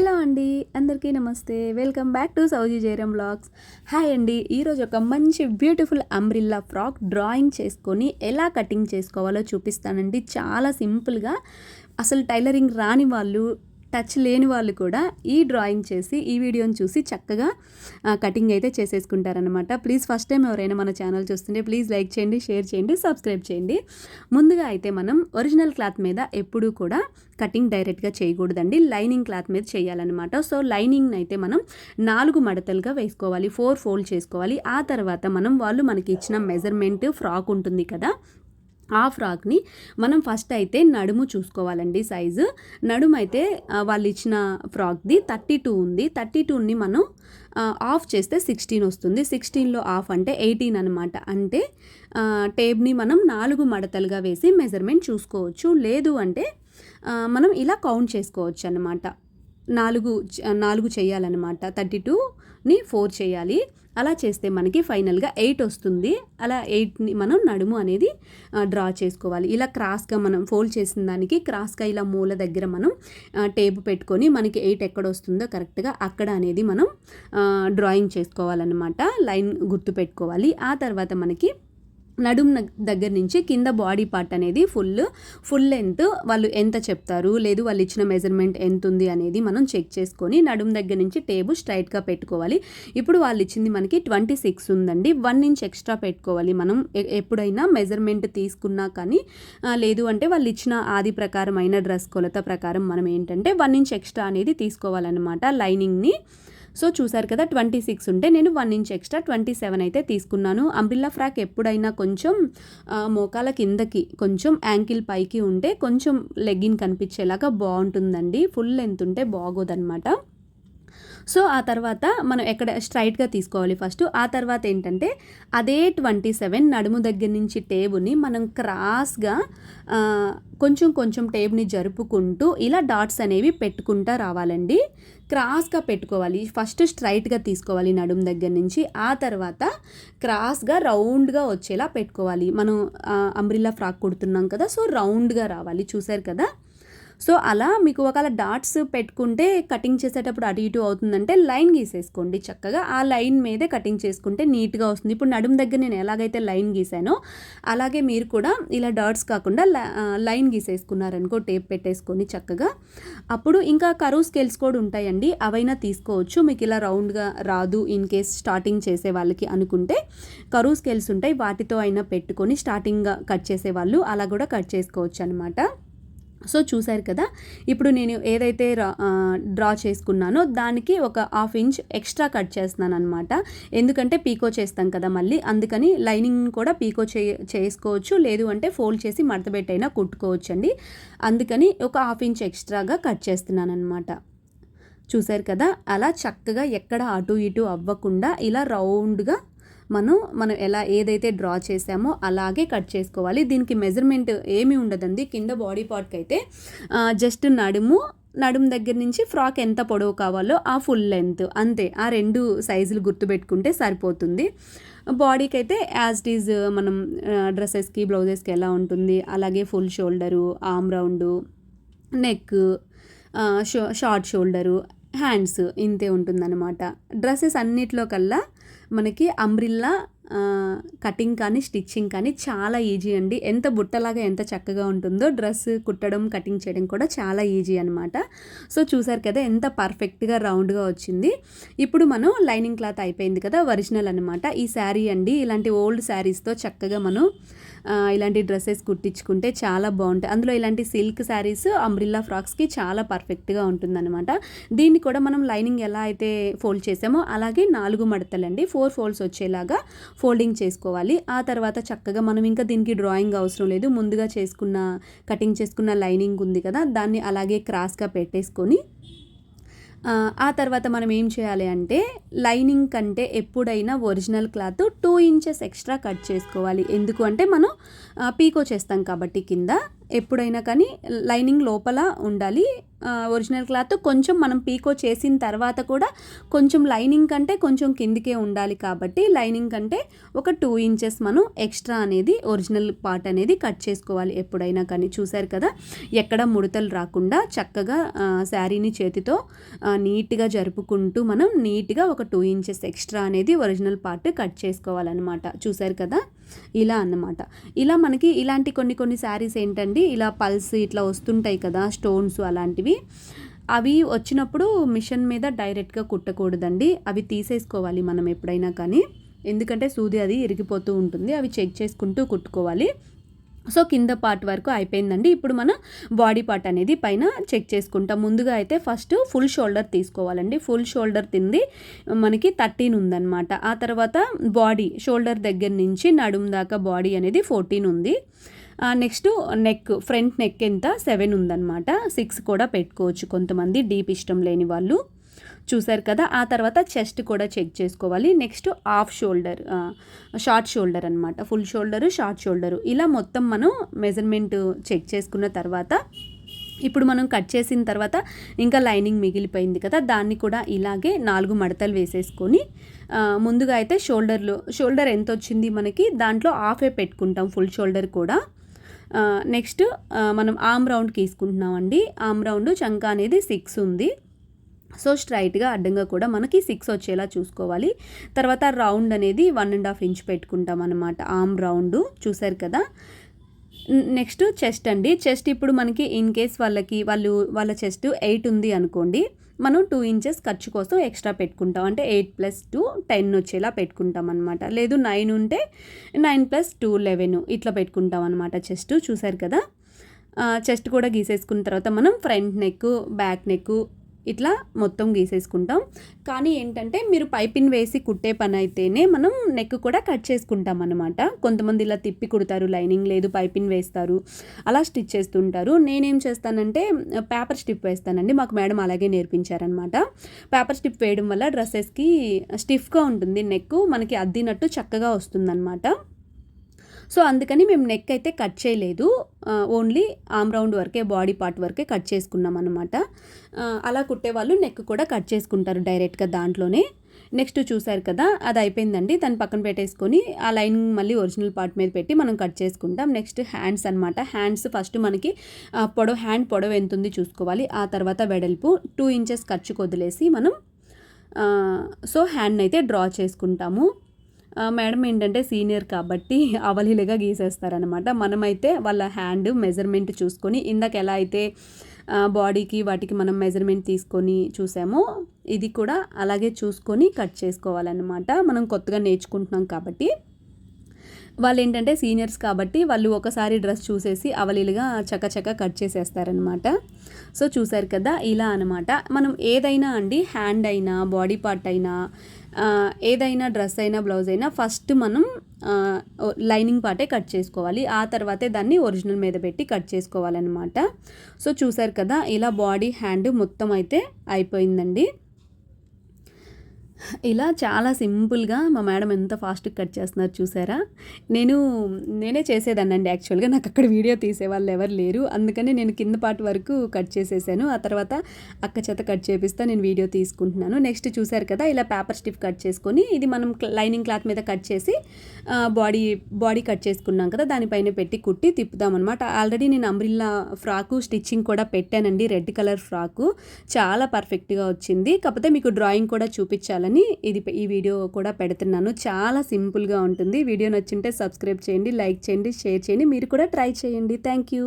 Hello అండి అందరికీ నమస్తే. వెల్కమ్ బ్యాక్ టు సౌజీ జయరామ్ బ్లాగ్స్ హాయ్ అండి ఈరోజు ఒక మంచి బ్యూటిఫుల్ అంబ్రిల్లా ఫ్రాక్ డ్రాయింగ్ చేసుకొని ఎలా కటింగ్ చేసుకోవాలో చూపిస్తానండి. చాలా సింపుల్గా అసలు టైలరింగ్ రాని వాళ్ళు టచ్ లేని వాళ్ళు కూడా ఈ డ్రాయింగ్ చేసి ఈ వీడియోని చూసి చక్కగా కటింగ్ అయితే చేసేసుకుంటారనమాట ప్లీజ్ ఫస్ట్ టైం ఎవరైనా మన ఛానల్ చూస్తుంటే ప్లీజ్ లైక్ చేయండి షేర్ చేయండి సబ్స్క్రైబ్ చేయండి. ముందుగా అయితే మనం ఒరిజినల్ క్లాత్ మీద ఎప్పుడూ కూడా కటింగ్ డైరెక్ట్గా చేయకూడదండి. లైనింగ్ క్లాత్ మీద చేయాలన్నమాట. సో లైనింగ్ అయితే మనం నాలుగు మడతలుగా వేసుకోవాలి. ఫోర్ ఫోల్డ్ చేసుకోవాలి. ఆ తర్వాత మనం వాళ్ళు మనకి ఇచ్చిన మెజర్మెంట్ ఫ్రాక్ ఉంటుంది కదా ఆ ఫ్రాక్ని మనం ఫస్ట్ అయితే నడుము చూసుకోవాలండి సైజు. నడుము అయితే వాళ్ళు ఇచ్చిన ఫ్రాక్ది థర్టీ టూ ఉంది. థర్టీ టూని మనం ఆఫ్ చేస్తే సిక్స్టీన్ వస్తుంది. సిక్స్టీన్లో ఆఫ్ అంటే ఎయిటీన్ అనమాట అంటే ఆ, టేప్ని మనం నాలుగు మడతలుగా వేసి మెజర్మెంట్ చూసుకోవచ్చు. లేదు అంటే మనం ఇలా కౌంట్ చేసుకోవచ్చు అనమాట నాలుగు నాలుగు చేయాలన్నమాట. థర్టీ టూని ఫోర్ చేయాలి. అలా చేస్తే మనకి ఫైనల్గా ఎయిట్ వస్తుంది. అలా ఎయిట్ని మనం నడుము అనేది డ్రా చేసుకోవాలి. ఇలా క్రాస్గా మనం ఫోల్డ్ చేసిన దానికి క్రాస్గా ఇలా మూల దగ్గర మనం టేప్ పెట్టుకొని మనకి ఎయిట్ ఎక్కడ వస్తుందో కరెక్ట్గా అక్కడ అనేది మనం డ్రాయింగ్ చేసుకోవాలన్నమాట. లైన్ గుర్తు పెట్టుకోవాలి. ఆ తర్వాత మనకి నడుం దగ్గర నుంచి కింద బాడీ పార్ట్ అనేది ఫుల్ ఫుల్ లెంత్ వాళ్ళు ఎంత చెప్తారు లేదు వాళ్ళు ఇచ్చిన మెజర్మెంట్ ఎంత ఉంది అనేది మనం చెక్ చేసుకొని నడుం దగ్గర నుంచి టేబుల్ స్ట్రైట్గా పెట్టుకోవాలి. ఇప్పుడు వాళ్ళు ఇచ్చింది మనకి ట్వంటీ సిక్స్ ఉందండి. వన్ ఇంచ్ ఎక్స్ట్రా పెట్టుకోవాలి మనం. ఎప్పుడైనా మెజర్మెంట్ తీసుకున్నా కానీ లేదు అంటే వాళ్ళు ఇచ్చిన ఆది ప్రకారం అయిన డ్రెస్ కొలత ప్రకారం మనం ఏంటంటే వన్ ఇంచ్ ఎక్స్ట్రా అనేది తీసుకోవాలన్నమాట. లైనింగ్ని సో చూసారు కదా ట్వంటీ సిక్స్ ఉంటే నేను one inch extra twenty seven అయితే తీసుకున్నాను. అంబ్రిల్లా ఫ్రాక్ ఎప్పుడైనా కొంచెం మోకాల కిందకి కొంచెం యాంకిల్ పైకి ఉంటే కొంచెం లెగ్గిన్ కనిపించేలాగా బాగుంటుందండి. ఫుల్ లెంత్ ఉంటే బాగోదన్నమాట. సో ఆ తర్వాత మనం ఎక్కడ స్ట్రైట్గా తీసుకోవాలి ఫస్ట్? ఆ తర్వాత ఏంటంటే అదే ట్వంటీ సెవెన్ నడుము దగ్గర నుంచి టేబుని మనం క్రాస్గా కొంచెం కొంచెం టేబుని జరుపుకుంటూ ఇలా డాట్స్ అనేవి పెట్టుకుంటా రావాలండి. క్రాస్గా పెట్టుకోవాలి. ఫస్ట్ స్ట్రైట్గా తీసుకోవాలి నడుము దగ్గర నుంచి. ఆ తర్వాత క్రాస్గా రౌండ్గా వచ్చేలా పెట్టుకోవాలి. మనం అంబ్రిల్లా ఫ్రాక్ కుడుతున్నాం కదా సో రౌండ్గా రావాలి. చూసారు కదా? సో అలా మీకు ఒకవేళ డాట్స్ పెట్టుకుంటే కటింగ్ చేసేటప్పుడు అటు ఇటు అవుతుందంటే లైన్ గీసేసుకోండి చక్కగా. ఆ లైన్ మీదే కటింగ్ చేసుకుంటే నీట్గా వస్తుంది. ఇప్పుడు నడుము దగ్గర నేను ఎలాగైతే లైన్ గీసానో అలాగే మీరు కూడా ఇలా డాట్స్ కాకుండా లైన్ గీసేసుకున్నారనుకో టేప్ పెట్టేసుకొని చక్కగా. అప్పుడు ఇంకా కరువు స్కేల్స్ కూడా ఉంటాయండి. అవైనా తీసుకోవచ్చు. మీకు ఇలా రౌండ్గా రాదు ఇన్ కేస్ స్టార్టింగ్ చేసే వాళ్ళకి అనుకుంటే. కరువు స్కేల్స్ ఉంటాయి. వాటితో అయినా పెట్టుకొని స్టార్టింగ్గా కట్ చేసే వాళ్ళు అలా కూడా కట్ చేసుకోవచ్చు అనమాట సో చూశారు కదా. ఇప్పుడు నేను ఏదైతే డ్రా చేసుకున్నానో దానికి ఒక హాఫ్ ఇంచ్ ఎక్స్ట్రా కట్ చేస్తున్నాను అనమాట ఎందుకంటే పీకో చేస్తాం కదా మళ్ళీ. అందుకని లైనింగ్ కూడా పీకో చే చేసుకోవచ్చు. లేదు అంటే ఫోల్డ్ చేసి మడతబెట్టైనా కుట్టుకోవచ్చు అండి అందుకని ఒక హాఫ్ ఇంచ్ ఎక్స్ట్రాగా కట్ చేస్తున్నాను అనమాట చూశారు కదా? అలా చక్కగా ఎక్కడ అటు ఇటు అవ్వకుండా ఇలా రౌండ్గా మనం మనం ఎలా ఏదైతే డ్రా చేసామో అలాగే కట్ చేసుకోవాలి. దీనికి మెజర్మెంట్ ఏమీ ఉండదండి. కింద బాడీ పార్ట్కి అయితే జస్ట్ నడుము నడుము దగ్గర నుంచి ఫ్రాక్ ఎంత పొడవు కావాలో ఆ ఫుల్ లెంత్ అంతే. ఆ రెండు సైజులు గుర్తుపెట్టుకుంటే సరిపోతుంది. బాడీకి అయితే యాజ్ ఇట్ ఈజ్ మనం డ్రెస్సెస్కి బ్లౌజెస్కి ఎలా ఉంటుంది? అలాగే full shoulder arm round neck so short shoulder hands ఇంతే ఉంటుందన్నమాట. డ్రెస్సెస్ అన్నిట్లో కల్లా మనకి అంబ్రిల్లా కటింగ్ కానీ స్టిచ్చింగ్ కానీ చాలా ఈజీ అండి. ఎంత బుట్టలాగా ఎంత చక్కగా ఉంటుందో డ్రెస్ కుట్టడం కటింగ్ చేయడం కూడా చాలా ఈజీ అనమాట సో చూసారు కదా ఎంత పర్ఫెక్ట్గా రౌండ్గా వచ్చింది. ఇప్పుడు మనం లైనింగ్ క్లాత్ అయిపోయింది కదా ఒరిజినల్ అనమాట ఈ శారీ అండి ఇలాంటి ఓల్డ్ శారీస్తో చక్కగా మనం ఇలాంటి డ్రెస్సెస్ కుట్టించుకుంటే చాలా బాగుంటాయి. అందులో ఇలాంటి సిల్క్ శారీస్ అంబ్రిల్లా ఫ్రాక్స్కి చాలా పర్ఫెక్ట్గా ఉంటుందన్నమాట. దీన్ని కూడా మనం లైనింగ్ ఎలా అయితే ఫోల్డ్ చేసామో అలాగే నాలుగు మడతలండి ఫోర్ ఫోల్డ్స్ వచ్చేలాగా ఫోల్డింగ్ చేసుకోవాలి. ఆ తర్వాత చక్కగా మనం ఇంకా దీనికి డ్రాయింగ్ అవసరం లేదు. ముందుగా చేసుకున్న కటింగ్ చేసుకున్న లైనింగ్ ఉంది కదా దాన్ని అలాగే క్రాస్గా పెట్టేసుకొని ఆ, తర్వాత మనం ఏం చేయాలి అంటే లైనింగ్ కంటే ఎప్పుడైనా original cloth two inches extra cut చేసుకోవాలి. ఎందుకు అంటే మనం పీకో చేస్తాం కాబట్టి కింద. ఎప్పుడైనా కానీ లైనింగ్ లోపల ఉండాలి. ఒరిజినల్ క్లాత్ కొంచెం మనం పీకో చేసిన తర్వాత కూడా కొంచెం లైనింగ్ కంటే కొంచెం కిందికే ఉండాలి కాబట్టి లైనింగ్ కంటే ఒక టూ ఇంచెస్ మనం ఎక్స్ట్రా అనేది ఒరిజినల్ పార్ట్ అనేది కట్ చేసుకోవాలి ఎప్పుడైనా కానీ. చూశారు కదా? ఎక్కడ ముడతలు రాకుండా చక్కగా శారీని చేతితో నీట్గా జరుపుకుంటూ మనం నీట్గా ఒక టూ ఇంచెస్ ఎక్స్ట్రా అనేది ఒరిజినల్ పార్ట్ కట్ చేసుకోవాలన్నమాట. చూశారు కదా? ఇలా అన్నమాట. ఇలా మనకి ఇలాంటి కొన్ని కొన్ని శారీస్ ఏంటండి ఇలా పల్స్ ఇట్లా వస్తుంటాయి కదా స్టోన్స్ అలాంటివి. అవి వచ్చినప్పుడు మిషన్ మీద డైరెక్ట్గా కుట్టకూడదండి. అవి తీసేసుకోవాలి మనం ఎప్పుడైనా కానీ. ఎందుకంటే సూది అది ఇరిగిపోతూ ఉంటుంది అవి చెక్ చేసుకుంటూ కుట్టుకోవాలి. సో కింద పార్ట్ వరకు అయిపోయిందండి. ఇప్పుడు మనం బాడీ పార్ట్ అనేది పైన చెక్ చేసుకుంటాం. ముందుగా అయితే ఫస్ట్ ఫుల్ షోల్డర్ తీసుకోవాలండి. ఫుల్ షోల్డర్ తింది మనకి థర్టీన్ ఉందన్నమాట. ఆ తర్వాత బాడీ షోల్డర్ దగ్గర నుంచి నడుము దాకా బాడీ అనేది ఫోర్టీన్ ఉంది. నెక్స్ట్ నెక్ ఫ్రంట్ నెక్ ఎంత? సెవెన్ ఉందన్నమాట. సిక్స్ కూడా పెట్టుకోవచ్చు కొంతమంది. డీప్ ఇష్టం లేని వాళ్ళు. చూసారు కదా ఆ తర్వాత చెస్ట్ కూడా చెక్ చేసుకోవాలి. Next half shoulder short shoulder అనమాట ఫుల్ షోల్డరు షార్ట్ షోల్డరు. ఇలా మొత్తం మనం మెజర్మెంట్ చెక్ చేసుకున్న తర్వాత ఇప్పుడు మనం కట్ చేసిన తర్వాత ఇంకా లైనింగ్ మిగిలిపోయింది కదా దాన్ని కూడా ఇలాగే నాలుగు మడతలు వేసేసుకొని ముందుగా అయితే షోల్డర్లో షోల్డర్ ఎంత వచ్చింది మనకి దాంట్లో హాఫే పెట్టుకుంటాం ఫుల్ షోల్డర్ కూడా. నెక్స్ట్ మనం ఆమ్ రౌండ్ తీసుకుంటున్నామండి. ఆమ్ రౌండ్ చంక అనేది సిక్స్ ఉంది. సో స్ట్రైట్గా అడ్డంగా కూడా మనకి సిక్స్ వచ్చేలా చూసుకోవాలి. తర్వాత రౌండ్ అనేది వన్ అండ్ హాఫ్ ఇంచ్ పెట్టుకుంటాం అనమాట ఆమ్ రౌండ్ చూసారు కదా? నెక్స్ట్ చెస్ట్ అండి. చెస్ట్ ఇప్పుడు మనకి ఇన్ కేస్ వాళ్ళకి వాళ్ళు వాళ్ళ చెస్ట్ ఎయిట్ ఉంది అనుకోండి మనం టూ ఇంచెస్ ఖర్చు కోసం ఎక్స్ట్రా పెట్టుకుంటాం. అంటే ఎయిట్ ప్లస్ టూ టెన్ వచ్చేలా పెట్టుకుంటాం అనమాట లేదు నైన్ ఉంటే నైన్ ప్లస్ టూ లెవెన్ ఇట్లా పెట్టుకుంటాం అనమాట చెస్ట్. చూసారు కదా? చెస్ట్ కూడా గీసేసుకున్న తర్వాత మనం ఫ్రంట్ నెక్ బ్యాక్ నెక్ ఇట్లా మొత్తం గీసేసుకుంటాం. కానీ ఏంటంటే మీరు పైపిన్ వేసి కుట్టే పని అయితేనే మనం నెక్ కూడా కట్ చేసుకుంటాం అనమాట కొంతమంది ఇలా తిప్పి కుడతారు లైనింగ్ లేదు పైపిన్ వేస్తారు అలా స్టిచ్ చేస్తుంటారు. నేనేం చేస్తానంటే పేపర్ స్టిప్ వేస్తానండి. మాకు మేడం అలాగే నేర్పించారనమాట పేపర్ స్టిప్ వేయడం వల్ల డ్రెస్సెస్కి స్టిఫ్గా ఉంటుంది నెక్ మనకి అద్దినట్టు చక్కగా వస్తుందన్నమాట. సో అందుకని మేము నెక్ అయితే కట్ చేయలేదు. ఓన్లీ ఆమ్ రౌండ్ వరకే బాడీ పార్ట్ వరకే కట్ చేసుకున్నాం అనమాట అలా కుట్టే వాళ్ళు నెక్ కూడా కట్ చేసుకుంటారు డైరెక్ట్గా దాంట్లోనే. నెక్స్ట్ చూసారు కదా అది అయిపోయిందండి. దాన్ని పక్కన పెట్టేసుకొని ఆ లైన్ మళ్ళీ ఒరిజినల్ పార్ట్ మీద పెట్టి మనం కట్ చేసుకుంటాం. నెక్స్ట్ హ్యాండ్స్ అనమాట హ్యాండ్స్ ఫస్ట్ మనకి పొడవు హ్యాండ్ పొడవు ఎంత ఉంది చూసుకోవాలి. ఆ తర్వాత వెడల్పు టూ ఇంచెస్ ఖర్చుకు వదిలేసి మనం సో హ్యాండ్ అయితే డ్రా చేసుకుంటాము. మేడం ఏంటంటే సీనియర్ కాబట్టి అవలీలగా గీసేస్తారనమాట మనమైతే వాళ్ళ హ్యాండ్ మెజర్మెంట్ చూసుకొని ఇందాక ఎలా అయితే బాడీకి వాటికి మనం మెజర్మెంట్ తీసుకొని చూసామో ఇది కూడా అలాగే చూసుకొని కట్ చేసుకోవాలన్నమాట. మనం కొత్తగా నేర్చుకుంటున్నాం కాబట్టి. వాళ్ళు ఏంటంటే సీనియర్స్ కాబట్టి వాళ్ళు ఒకసారి డ్రెస్ చూసేసి అవలీలుగా చకచక కట్ చేసేస్తారనమాట సో చూసారు కదా ఇలా అనమాట మనం ఏదైనా అండి హ్యాండ్ అయినా బాడీ పార్ట్ అయినా ఏదైనా డ్రెస్ అయినా బ్లౌజ్ అయినా ఫస్ట్ మనం లైనింగ్ పార్టే కట్ చేసుకోవాలి. ఆ తర్వాతే దాన్ని ఒరిజినల్ మీద పెట్టి కట్ చేసుకోవాలన్నమాట. సో చూసారు కదా ఇలా బాడీ హ్యాండ్ మొత్తం అయితే అయిపోయిందండి. ఇలా చాలా సింపుల్గా మా మేడం ఎంత ఫాస్ట్గా కట్ చేస్తున్నారు చూసారా? నేను నేనే చేసేదాన్నండి యాక్చువల్గా. నాకు అక్కడ వీడియో తీసేవాళ్ళు ఎవరు లేరు. అందుకని నేను కింద పార్ట్ వరకు కట్ చేసేసాను. ఆ తర్వాత అక్క చేత కట్ చేపిస్తా నేను వీడియో తీసుకుంటున్నాను. నెక్స్ట్ చూసారు కదా ఇలా పేపర్ స్టిఫ్ కట్ చేసుకొని ఇది మనం లైనింగ్ క్లాత్ మీద కట్ చేసి బాడీ బాడీ కట్ చేసుకున్నాం కదా దానిపైన పెట్టి కుట్టి తిప్పుదామన్నమాట. ఆల్రెడీ నేను అంబ్రిల్లా ఫ్రాకు స్టిచ్చింగ్ కూడా పెట్టానండి. Red colour frock. చాలా పర్ఫెక్ట్గా వచ్చింది. కాకపోతే మీకు డ్రాయింగ్ కూడా చూపించాలని అని ఇది ఈ వీడియో కూడా పెడుతున్నాను. చాలా సింపుల్గా ఉంటుంది. వీడియో నచ్చింటే సబ్స్క్రైబ్ చేయండి లైక్ చేయండి షేర్ చేయండి. మీరు కూడా ట్రై చేయండి. Thank you